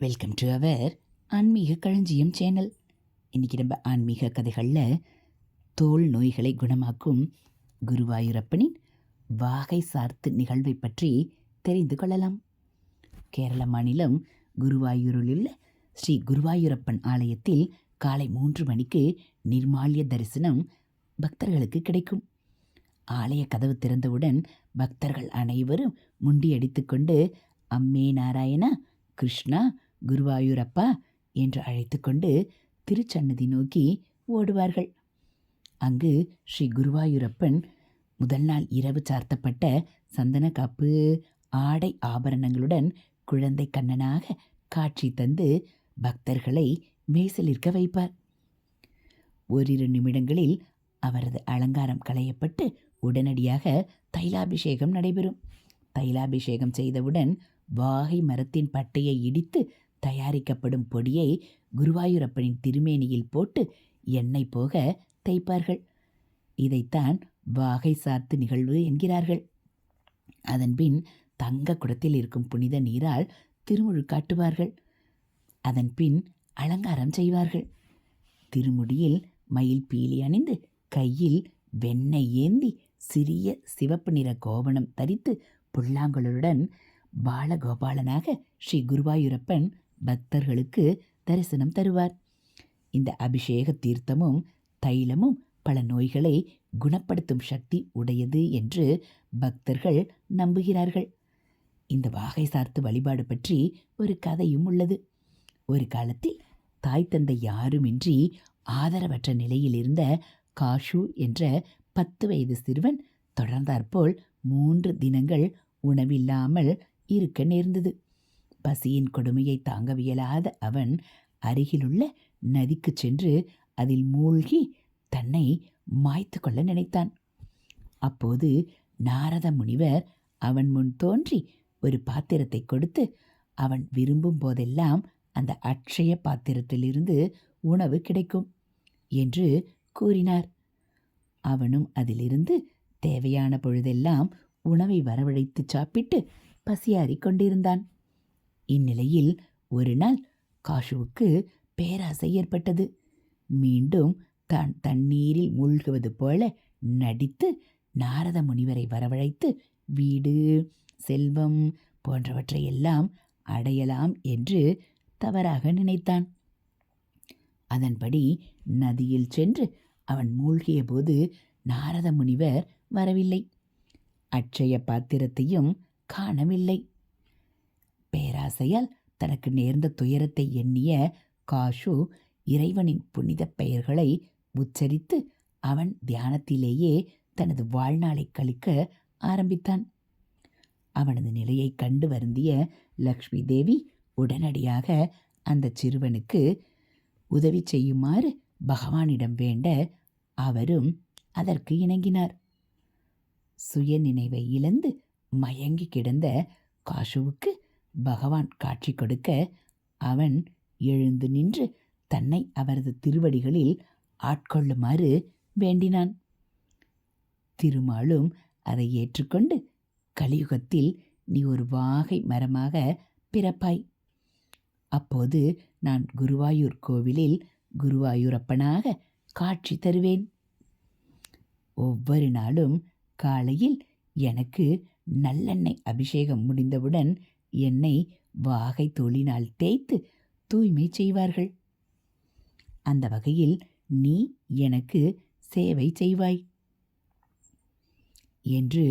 Welcome to our ஆன்மீக களஞ்சியம் channel இன்றைக்கி நம்ம ஆன்மீக கதைகளில் தோல் நோய்களை குணமாக்கும் குருவாயூரப்பனின் வாகை சார்த்து நிகழ்வை பற்றி தெரிந்து கொள்ளலாம். கேரள மாநிலம் குருவாயூரில் உள்ள ஸ்ரீ குருவாயூரப்பன் ஆலயத்தில் காலை மூன்று மணிக்கு நிர்மால்ய தரிசனம் பக்தர்களுக்கு கிடைக்கும். ஆலய கதவு திறந்தவுடன் பக்தர்கள் அனைவரும் முண்டியடித்துக்கொண்டு அம்மே நாராயணா கிருஷ்ணா குருவாயூரப்பா என்று அழைத்துக்கொண்டு திருச்சன்னதி நோக்கி ஓடுவார்கள். அங்கு ஸ்ரீ குருவாயூரப்பன் முதல் நாள் இரவு சார்த்தப்பட்ட சந்தன காப்பு ஆடை ஆபரணங்களுடன் குழந்தை கண்ணனாக காட்சி தந்து பக்தர்களை மேசலிருக்க வைப்பார். ஓரிரு நிமிடங்களில் அவரது அலங்காரம் களையப்பட்டு உடனடியாக தைலாபிஷேகம் நடைபெறும். தைலாபிஷேகம் செய்தவுடன் வாகை மரத்தின் பட்டையை இடித்து தயாரிக்கப்படும் பொடியை குருவாயூரப்பனின் திருமேனியில் போட்டு எண்ணெய் போக தேய்ப்பார்கள். இதைத்தான் வாகை சார்த்து நிகழ்வு என்கிறார்கள். அதன்பின் தங்க குடத்தில் இருக்கும் புனித நீரால் திருமுழு காட்டுவார்கள். அதன் பின் அலங்காரம் செய்வார்கள். திருமுடியில் மயில் பீலி அணிந்து கையில் வெண்ணெய் ஏந்தி சிறிய சிவப்பு நிற கோவணம் தரித்து புல்லாங்குழலுடன் பாலகோபாலனாக ஸ்ரீ குருவாயூரப்பன் பக்தர்களுக்கு தரிசனம் தருவார். இந்த அபிஷேக தீர்த்தமும் தைலமும் பல நோய்களை குணப்படுத்தும் சக்தி உடையது என்று பக்தர்கள் நம்புகிறார்கள். இந்த வாகை சார்த்து வழிபாடு பற்றி ஒரு கதையும் உள்ளது. ஒரு காலத்தில் தாய் தந்தை யாருமின்றி ஆதரவற்ற நிலையில் இருந்த காஷு என்ற பத்து வயது சிறுவன் தொடர்ந்தாற்போல் மூன்று தினங்கள் உணவில்லாமல் இருக்க நேர்ந்தது. பசியின் கொடுமையை தாங்கவியலாத அவன் அருகிலுள்ள நதிக்கு சென்று அதில் மூழ்கி தன்னை மாய்த்து கொள்ள நினைத்தான். அப்போது நாரத முனிவர் அவன் முன் தோன்றி ஒரு பாத்திரத்தை கொடுத்து அவன் விரும்பும் போதெல்லாம் அந்த அட்சய பாத்திரத்திலிருந்து உணவு கிடைக்கும் என்று கூறினார். அவனும் அதிலிருந்து தேவையான பொழுதெல்லாம் உணவை வரவழைத்து சாப்பிட்டு பசியாறிக் கொண்டிருந்தான். இந்நிலையில் ஒரு நாள் காஷுவுக்கு பேராசை ஏற்பட்டது. மீண்டும் தான் தண்ணீரில் மூழ்குவது போல நடித்து நாரத முனிவரை வரவழைத்து வீடு செல்வம் போன்றவற்றையெல்லாம் அடையலாம் என்று தவறாக நினைத்தான். அதன்படி நதியில் சென்று அவன் மூழ்கிய போது நாரத முனிவர் வரவில்லை. அட்சய பாத்திரத்தையும் காணவில்லை. பேராசையால் தனக்கு நேர்ந்த துயரத்தை எண்ணிய காஷு இறைவனின் புனித பெயர்களை உச்சரித்து அவன் தியானத்திலேயே தனது வாழ்நாளை கழிக்க ஆரம்பித்தான். அவனது நிலையை கண்டு வருந்திய லக்ஷ்மி தேவி உடனடியாக அந்த சிறுவனுக்கு உதவி செய்யுமாறு பகவானிடம் வேண்ட அவரும் அதற்கு இணங்கினார். சுய நினைவை இழந்து மயங்கி கிடந்த காஷுவுக்கு பகவான் காட்சி கொடுக்க அவன் எழுந்து நின்று தன்னை அவரது திருவடிகளில் ஆட்கொள்ளுமாறு வேண்டினான். திருமாலும் அதை ஏற்றுக்கொண்டு கலியுகத்தில் நீ ஒரு வாகை மரமாக பிறப்பாய். அப்போது நான் குருவாயூர் கோவிலில் குருவாயூரப்பனாக காட்சி தருவேன். ஒவ்வொரு நாளும் காலையில் எனக்கு நல்லெண்ணெய் அபிஷேகம் முடிந்தவுடன் என்னை வாகை தோளினால் தேய்த்து தூய்மை செய்வார்கள். அந்த வகையில் நீ எனக்கு சேவை செய்வாய் என்று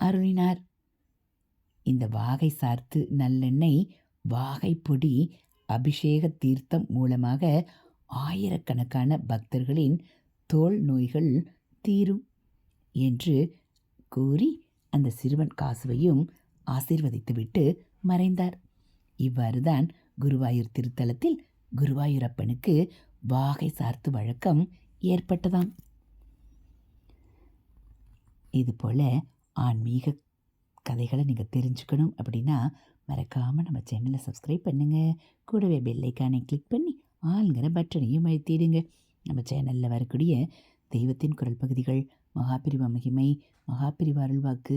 அருளினார். இந்த வாகை சார்த்து நல்லெண்ணெய் வாகை பொடி அபிஷேக தீர்த்தம் மூலமாக ஆயிரக்கணக்கான பக்தர்களின் தோல் நோய்கள் தீரும் என்று கூறி அந்த சிறுவன் காசுவையும் ஆசீர்வதித்துவிட்டு மறைந்தார். இவ்வாறுதான் குருவாயூர் திருத்தலத்தில் குருவாயூரப்பனுக்கு வாகை சார்த்து வழக்கம் ஏற்பட்டதாம். இதுபோல் ஆன்மீக கதைகளை நீங்கள் தெரிஞ்சுக்கணும் அப்படின்னா மறக்காமல் நம்ம சேனலை சப்ஸ்கிரைப் பண்ணுங்கள் கூடவே பெல்லைக்கானை கிளிக் பண்ணி ஆளுங்கிற பட்டனையும் அழுத்திடுங்க. நம்ம சேனலில் வரக்கூடிய தெய்வத்தின் குரல் பகுதிகள் மகாபிரிவா மகிமை மகாபிரிவா அருள்வாக்கு